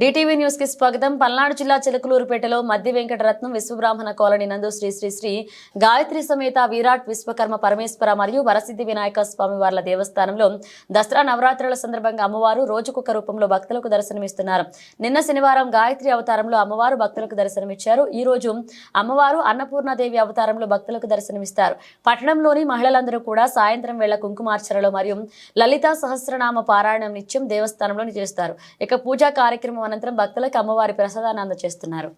DTV న్యూస్కి స్వాగతం. పల్నాడు జిల్లా చిలకలూరుపేటలో మధ్య వెంకటరత్నం విశ్వబ్రాహ్మణ కాలనీ నందు శ్రీ శ్రీ శ్రీ గాయత్రి సమేత విరాట్ విశ్వకర్మ పరమేశ్వర మరియు వరసిద్ధి వినాయక స్వామి వార్ల దేవస్థానంలో దసరా నవరాత్రుల సందర్భంగా అమ్మవారు రోజుకొక రూపంలో భక్తులకు దర్శనమిస్తున్నారు. నిన్న శనివారం గాయత్రి అవతారంలో అమ్మవారు భక్తులకు దర్శనమిచ్చారు. ఈ రోజు అమ్మవారు అన్నపూర్ణాదేవి అవతారంలో భక్తులకు దర్శనమిస్తారు. పట్టణంలోని మహిళలందరూ కూడా సాయంత్రం వేళ కుంకుమార్చనలో మరియు లలితా సహస్రనామ పారాయణం నిత్యం దేవస్థానంలో చేస్తారు. ఇక పూజా కార్యక్రమం అనంతరం భక్తులకు అమ్మవారి ప్రసాదాన్ని అందజేస్తున్నారు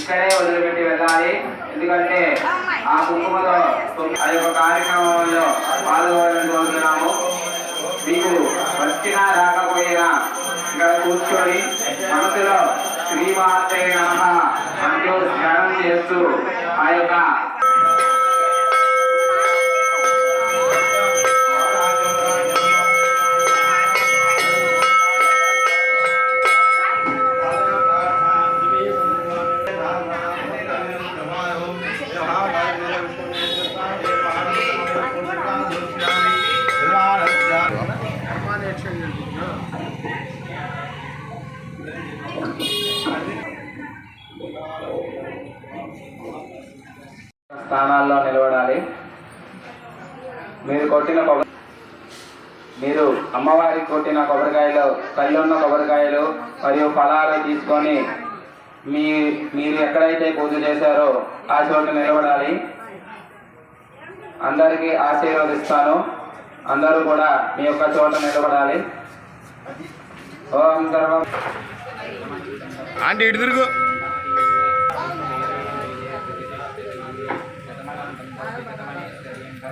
ఇక్కడే వదిలిపెట్టి వెళ్ళాలి. ఎందుకంటే ఆ కుంకుమతో ఆ యొక్క కార్యక్రమంలో పాల్గొనాలని కోరుతున్నాము. మీకు వచ్చినా రాకపోయినా ఇక్కడ కూర్చొని మనసులో శ్రీమాత్రే నమ అంటూ స్మరణ చేస్తూ ఆ యొక్క స్థానాల్లో నిలబడాలి. మీరు కొట్టిన కొబ్బరి మీరు అమ్మవారికి కొట్టిన కొబ్బరికాయలు కళ్ళున్న కొబ్బరికాయలు మరియు ఫలాలు తీసుకొని మీ మీరు ఎక్కడైతే పూజ చేశారో ఆ చోట నిలబడాలి. అందరికీ ఆశీర్వదిస్తాను. అందరూ కూడా మీ యొక్క చోట నిలబడాలి. ఓం సర్వం. ఆంటీ ఇటు తిరుగు.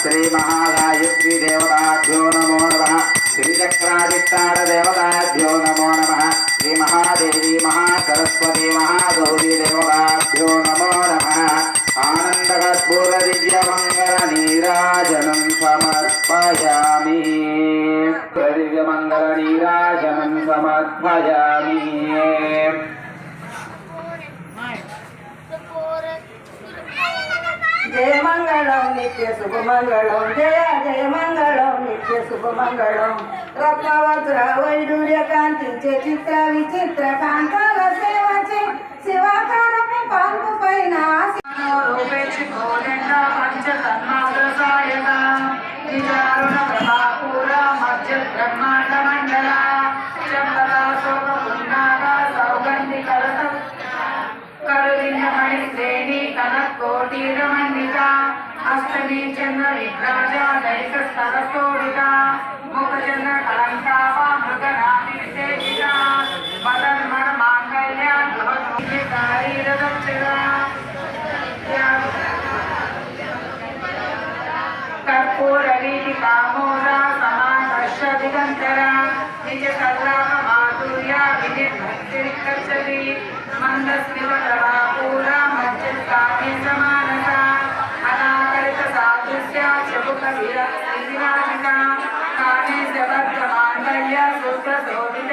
శ్రీ మహాగాయత్రి దేవతాభ్యో నమో నమ. శ్రీచక్రాధిష్టాన దేవతాభ్యో నమో నమ. శ్రీ మహాదేవి మహాసరస్వతి మహాగౌరీ దేవతాభ్యో నమో నమ. ఆనందకర్పూర దివ్యమంగళ నీరాజనం సమర్ సమర్పయామి ప్రదివ్యమంగళ నీరాజనం సమర్పయామి జయ మంగళం నిత్య శుభమంగళం జయ జయ మంగళం నిత్య శుభమంగళం రత్నవజ్ర వైడూర్య కాంతించే చిత్ర విచిత్ర కాంతాల సేవచే కరువిందమణి శ్రేణి కనకోటీరమండిత అష్టమి చంద్ర విభ్రాజ దైక స్థలశోభిత ముఖచంద్ర కలంకాప మృగనామి విశేషిత మదన్మణ మాంగళ్య కారీరదక్షిణ కర్పూర వీటి కామోద సమాకర్ష దిగంతర నిజ కల్లాప మాధుర్య విజయ భక్తి కచ్చది మందస్మిత మధ్య కావ్య సమానత అనాకరిత సాదృశ్య చబుక విరాజిక మాంగళ్య శోభిత